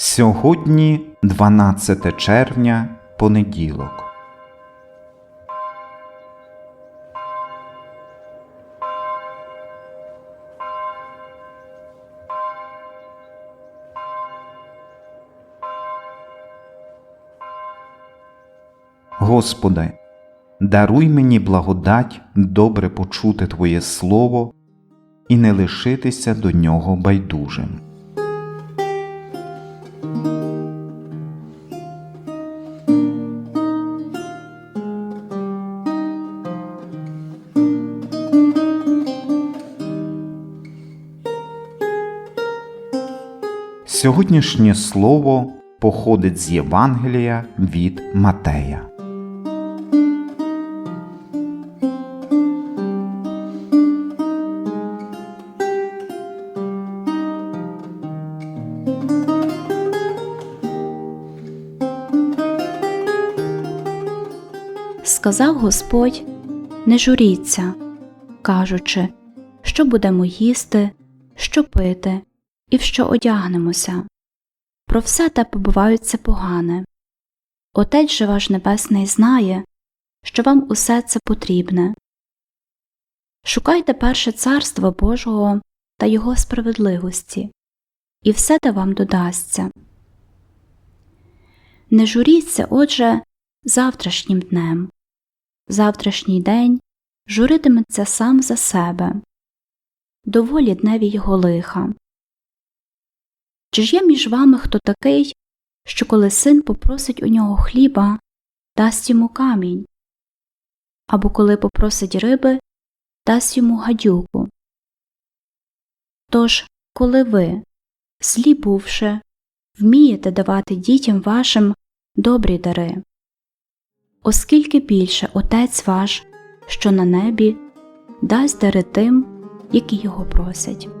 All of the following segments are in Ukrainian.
Сьогодні 12 червня, понеділок. Господи, даруй мені благодать добре почути Твоє Слово і не лишитися до нього байдужим. Сьогоднішнє слово походить з Євангелія від Матея. Сказав Господь, не журіться, кажучи, що будемо їсти, що пити і в що одягнемося. Про все те побиваються погане. Отець же ваш Небесний знає, що вам усе це потрібне. Шукайте перше царство Божого та Його справедливості, і все те вам додасться. Не журіться, отже, завтрашнім днем. Завтрашній день журитиметься сам за себе, доволі дневі його лиха. Чи ж є між вами хто такий, що коли син попросить у нього хліба, дасть йому камінь, або коли попросить риби, дасть йому гадюку? Тож, коли ви, злі бувши, вмієте давати дітям вашим добрі дари, оскільки більше Отець ваш, що на небі, дасть дари тим, які його просять.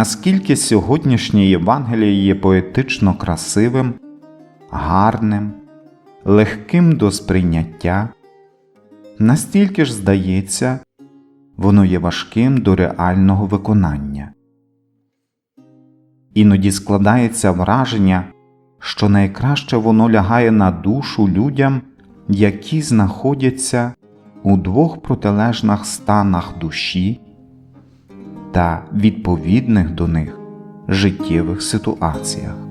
Наскільки сьогоднішнє Євангеліє є поетично красивим, гарним, легким до сприйняття, настільки ж здається, воно є важким до реального виконання. Іноді складається враження, що найкраще воно лягає на душу людям, які знаходяться у двох протилежних станах душі та відповідних до них життєвих ситуаціях.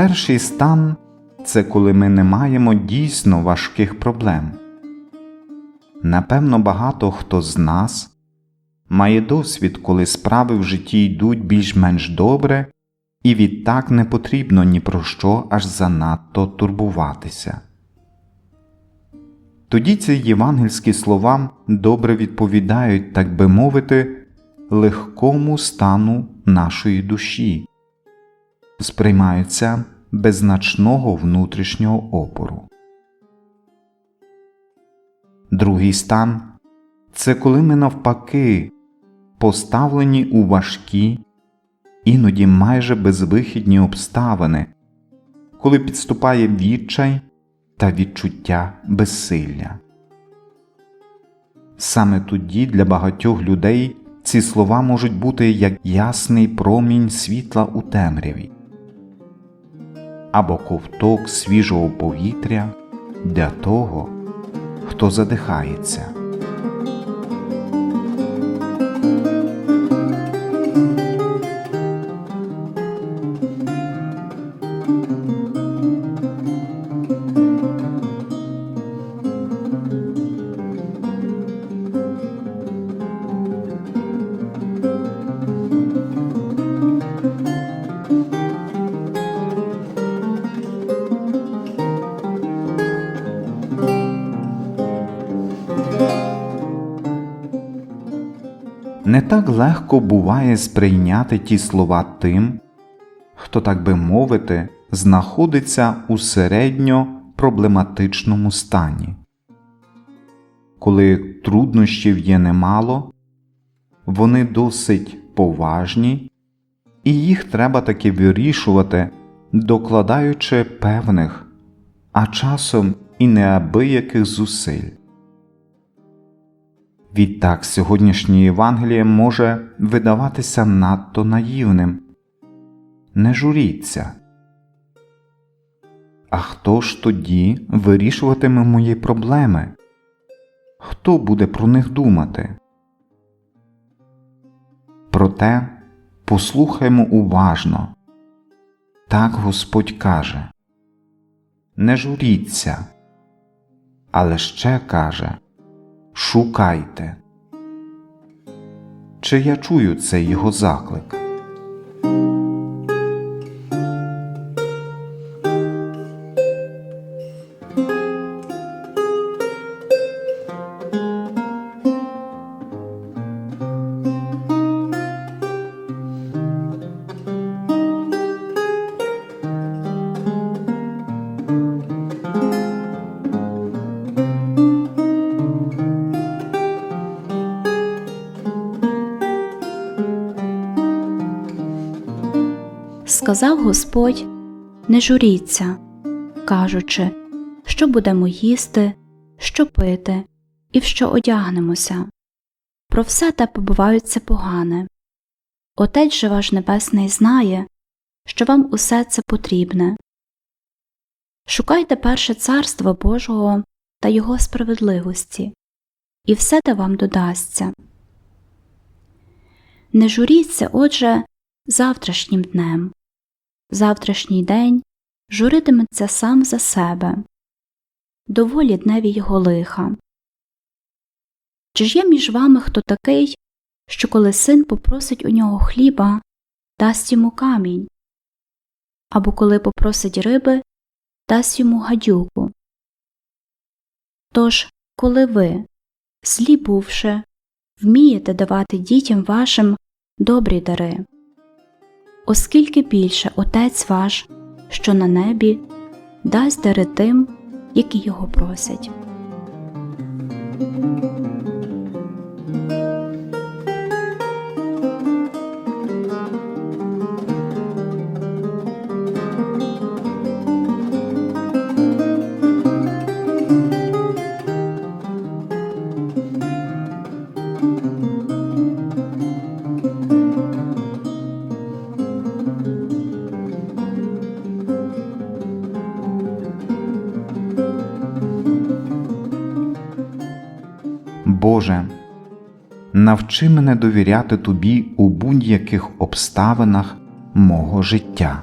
Перший стан це коли ми не маємо дійсно важких проблем. Напевно, багато хто з нас має досвід, коли справи в житті йдуть більш-менш добре, і відтак не потрібно ні про що аж занадто турбуватися. Тоді ці євангельські слова добре відповідають, так би мовити, легкому стану нашої душі сприймаються без значного внутрішнього опору. Другий стан це коли ми навпаки поставлені у важкі, іноді майже безвихідні обставини, коли підступає відчай та відчуття безсилля. Саме тоді для багатьох людей ці слова можуть бути як ясний промінь світла у темряві або ковток свіжого повітря для того, хто задихається. Не так легко буває сприйняти ті слова тим, хто, так би мовити, знаходиться у середньо проблематичному стані. Коли труднощів є немало, вони досить поважні, і їх треба таки вирішувати, докладаючи певних, а часом і неабияких зусиль. Відтак сьогоднішнє Євангеліє може видаватися надто наївним. Не журіться. А хто ж тоді вирішуватиме мої проблеми? Хто буде про них думати? Проте послухаймо уважно. Так Господь каже Не журіться, але ще каже Шукайте. Чи я чую цей його заклик? Сказав Господь, не журіться, кажучи, що будемо їсти, що пити і в що одягнемося. Про все те побувається погане. Отець же ваш Небесний знає, що вам усе це потрібне. Шукайте перше царство Божого та Його справедливості, і все те вам додасться. Не журіться, отже, завтрашнім днем. Завтрашній день журитиметься сам за себе, доволі дневі його лиха. Чи ж є між вами хто такий, що коли син попросить у нього хліба, дасть йому камінь, або коли попросить риби, дасть йому гадюку? Тож, коли ви, злі бувши, вмієте давати дітям вашим добрі дари, оскільки більше Отець ваш, що на небі, дасть дари тим, які його просять. Боже, навчи мене довіряти Тобі у будь-яких обставинах мого життя.